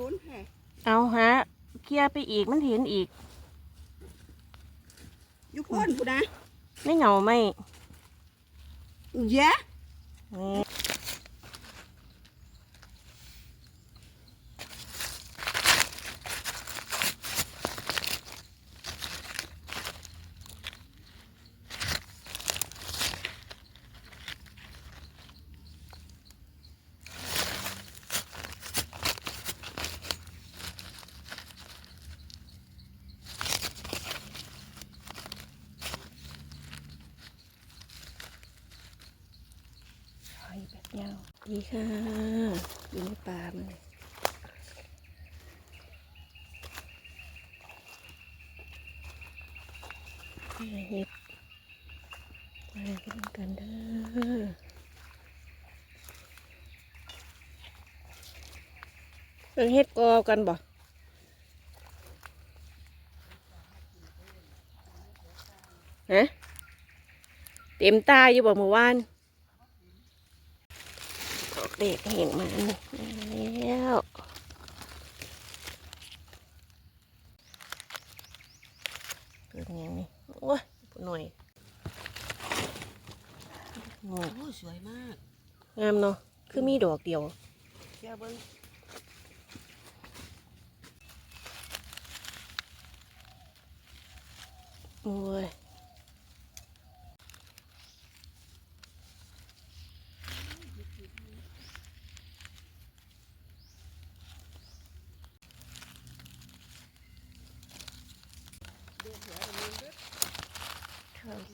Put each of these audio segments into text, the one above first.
ดนแท้เอาฮะเคลียร์ไปอีกมันเห็นอีกอยู่พ่นผู้นะไม่เหงาไหมแย่นี่ ดีค่ะอยู่ในป่ามันเลยนี่เห็ดมากินกันเด้อเป็นเห็ดกอกันบ่ฮะเต็มตาอยู่บ่เมื่อวาน เด็กเห็นมันแล้วเกิดยังนี่โอ้ยหน่อยโอ้โอ้สวยมาก งามเนาะคือมีดอกเดียวแย่เบิ้งโอ้ย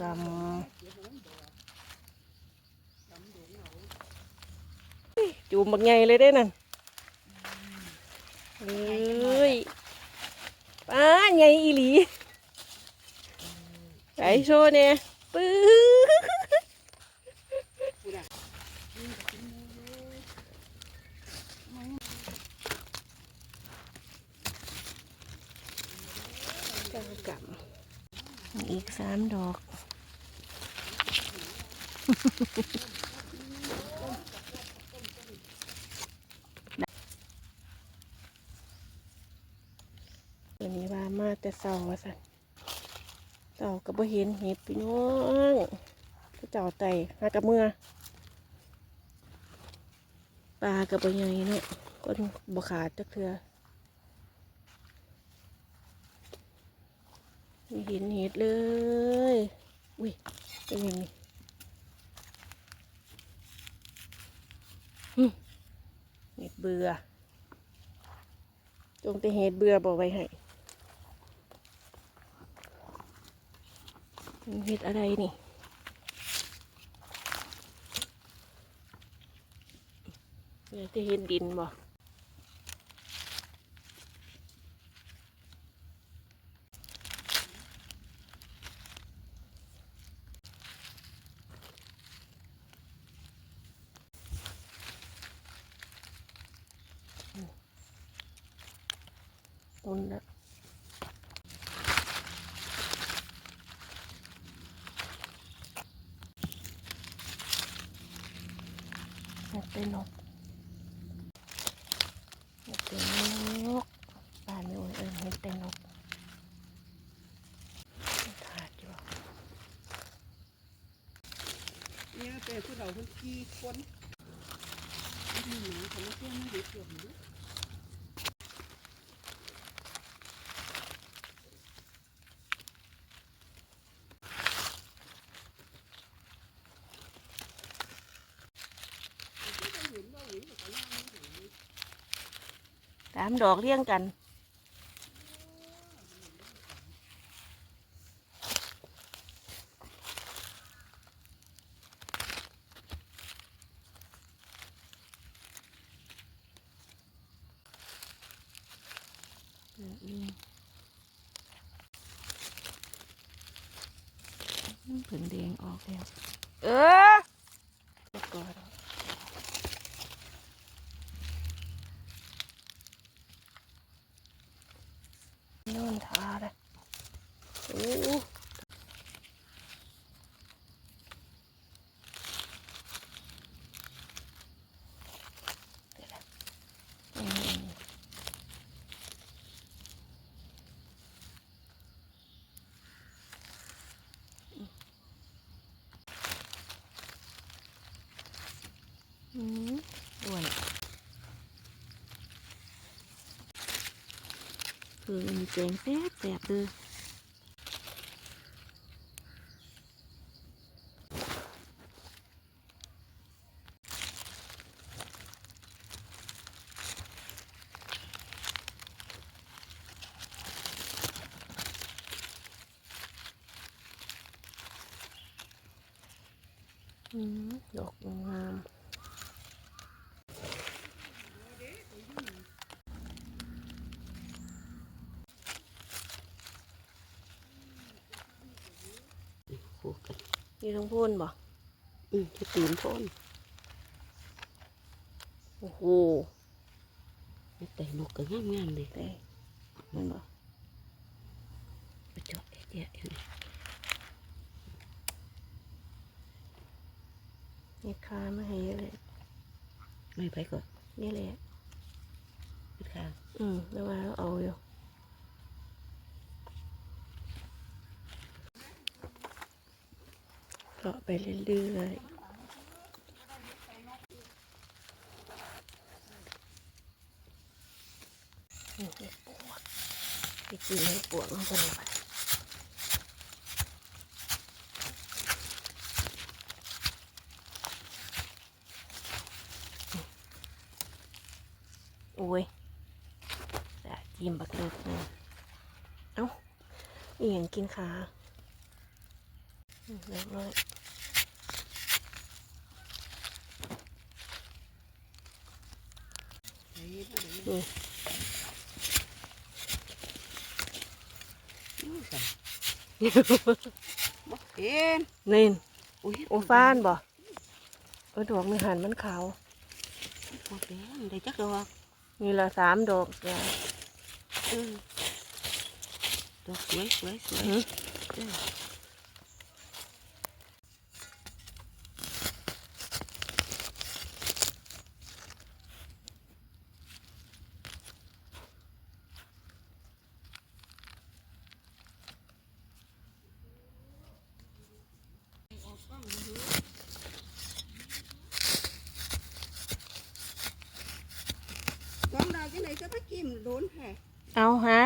กำจูมบักใหญ่เลยได้นั่นเฮ้ยป้าใหญ่อีหลีไก่โชว์เนี่ยปื้อกับอีกสามดอก วันนี้ว่ามาแต่เสาว่าสันเสาก็บ่เห็นเห็ดพี่น้องก็เจ้าไต่หากับเมื่อปลากับบ่ใหญ่เนาะก้นบ่ขาดจักเทือไม่เห็นเห็ดเลย อุ้ยเป็นยังไงหึ เบื่อ จงแต่เห็ดเบื่อบอกไว้ให้เห็ดอะไรนี่เดี๋ยวจะเห็ดดินบ่ต้นละ เป็นนกเห็ดเป็นนกปลาไม่โอนเอิญเห็ดเป็นนกขาดอยู่เนี่ยเป็นผู้เฒ่าคนกี่คนนี่นะเขามาเชื่อไม่เด็ดเกี่ยวอยู่เห็นว่าหวีกับย่างนี่เห็น สามดอกเรียงกันอืมอืมอืมผึ่งแดงออกแล้ว เออเดี๋ยวก่อนนอนทาเลยโอ้เดี๋ยวนะอืม อ้วนคือมีแจงแป๊บแป๊บเลยอืมดอกงาม คู่ กันนี่ทั้งพ่นบ่อืมที่ตีนพ่นโอ้โหแต่นกก็งามงามๆเลยแต่มันบ่ไปเจาะเจ๊ะอยู่นี่นี่คามาให้เยอะเลยไม่ไปก่อนนี่แหละไปข้างอืมแล้วว่าเราเอาอยู่ เลาะไปเรื่อยๆปวกไปกินเห็ดปวกลงไปเลยไปโอ้ยแต่จิ้มบักเลิกเลยเอ้าอีหยังกินขาเรียบร้อย ใส่บ่เห็นนี่นอุ้ยโอฟ้านบ่เออดอกมีหันมันขาวหมดแดงได้จักดอกนี่ละสามดอกจ้ะเออดอกสวยสวยสวย หือ เออ สองดาวจังได ก็ตะกิ้มโดนแท้เอาฮะ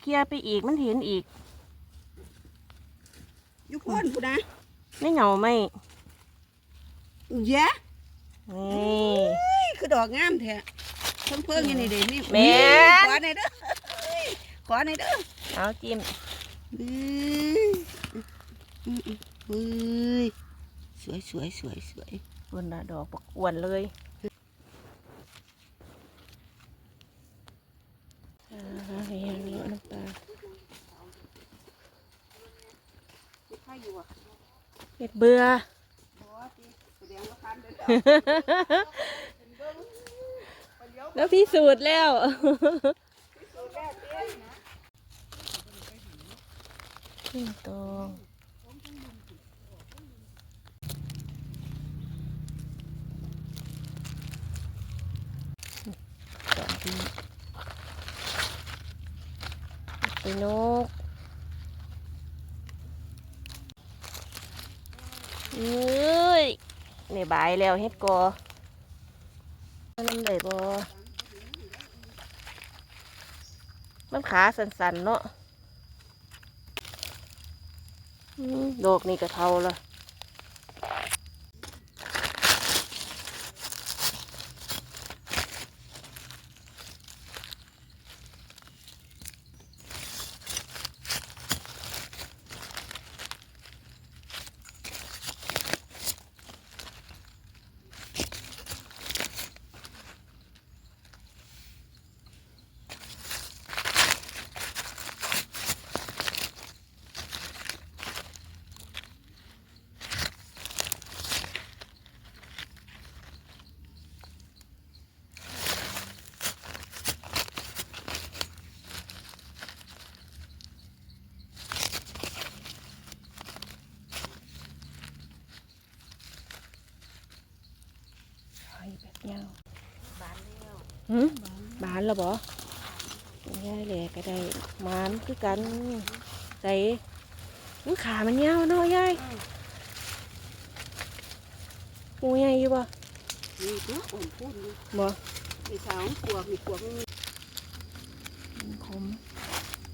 เคลียร์ไปอีกมันเห็นอีกอยู่พ่นพุ่นนะไม่เหงาไหมแย่นี่เฮ้ยคือดอกงามแท้เพิ่งเพิ่งอยู่นี่เด้นี่แม่นขอหน่อยเด้อเฮ้ยขอหน่อยเด้อเอาจิ้มเอ้ยอืมอืมเฮ้ยสวยสวยสวยสวยบนละดอกบักอ้วนเลยอ่าฮะเฮียเลาะน้ำตา ใครอยู่อะ เห็ดเบื่อบ่ติแสดงว่าคันเด้อแล้วพิสูจน์แล้วขึ้นตรงสองทีไปนก เอ้ยในบายแล้วเฮ็ดกอมันน้ำไหลบอมันขาสันๆเนาะดอกนี่ก็เท่าละ หืมบานแล้วบ่ง่ายเลยก็ได้หมานคือกันใส่มันขามันยาวเนาะยายหูใหญ่อยู่บ่นี่ตัวอ่อนพูดนี่บ่ไอ้สาวปวกนี่ปวกมันมีมันคม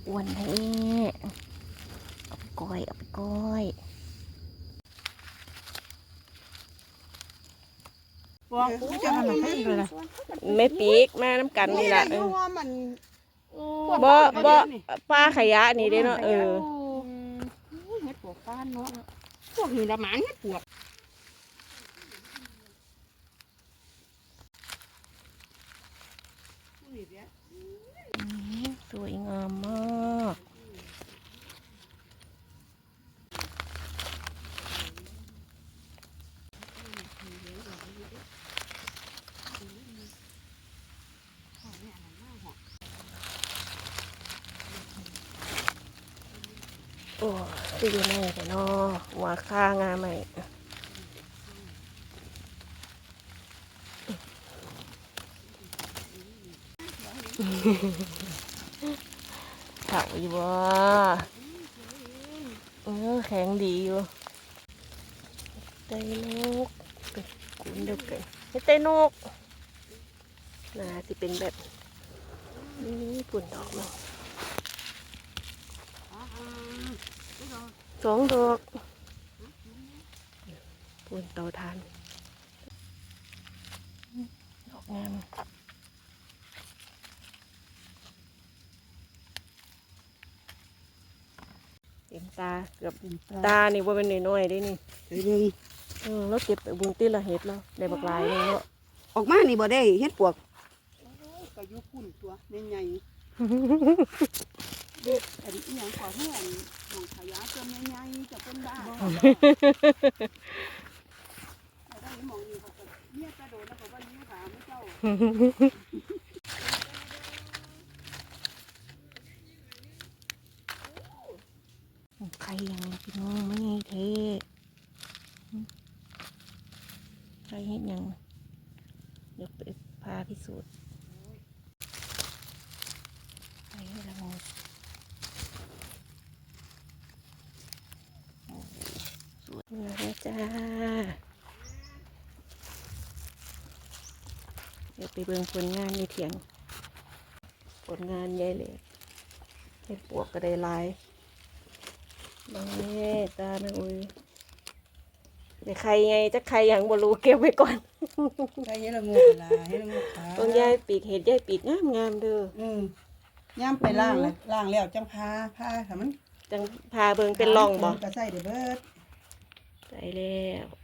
อ้วนแท้เอาไปก้อยเอาไปก้อย ปวกกู จะทำอะไรกันล่ะไม่ปีกมาน้ำกันนี่ละเออราะว่ามันบ่บ่ปลาขยะนี่เด้เนาะเออเฮ็ดปวกฟ้านเนาะพวกนี้ละหมานเฮ็ดปวกสวยงามมาก โอ้ที่อยู่ในแต่นอหัวข้างาใหม่เข่าอยู่บ่เออแข็งดีอยู่ไตนกเป็นกุนเดียวกันเฮ็ดไตนกน่าสิเป็นแบบนี้ปุ่นดอกมั้ง สองดอกปูนเตาทานดอกงามเต็มตาเกือบตานี่ว่าเป็นน้อยๆได้นี่เฮ้ยมึงเออแล้วเก็บไปบุญตีละเห็ดแล้วได้บักหลายเลยเนาะออกมานี่บ่ได้เฮ็ดปวกก็อยู่พุ่นตัวใหญ่ๆอันอีหยังขอเฮือน หมองขยะตัวใหญ่ๆจะเป็นบ้าได้หมองนี่เขาก็เนี่ยกระโดดแล้วก็ว่ายิ้มขาไม่เจ้าใครยังพี่น้องไม่ไงเทใครเห็นยังเดี๋ยวไปพาพิสูจน์ใครให้ละงงสวยงามนะจ้า เดี๋ยวไปเบิ่งผลงานในเถียง ผลงานใหญ่เลยเห็ดปวกก็ได้หลายบางแม่ตานะอุ้ยเดี๋ยวใครไงจะใครยังบ่รู้เก็บไว้ก่อนได้เฮ็ดละงูลาเฮ็ดละงูขาต้องยายปีกเห็ดยายปีกงามงามๆเด้ออืมย่ำไปล่างเลยล่างแล้วจังพาพาถ้ามันจังพาเบิ่งเป็นร่องบ่ก็ใส่ได้เบิดใส่แล้ว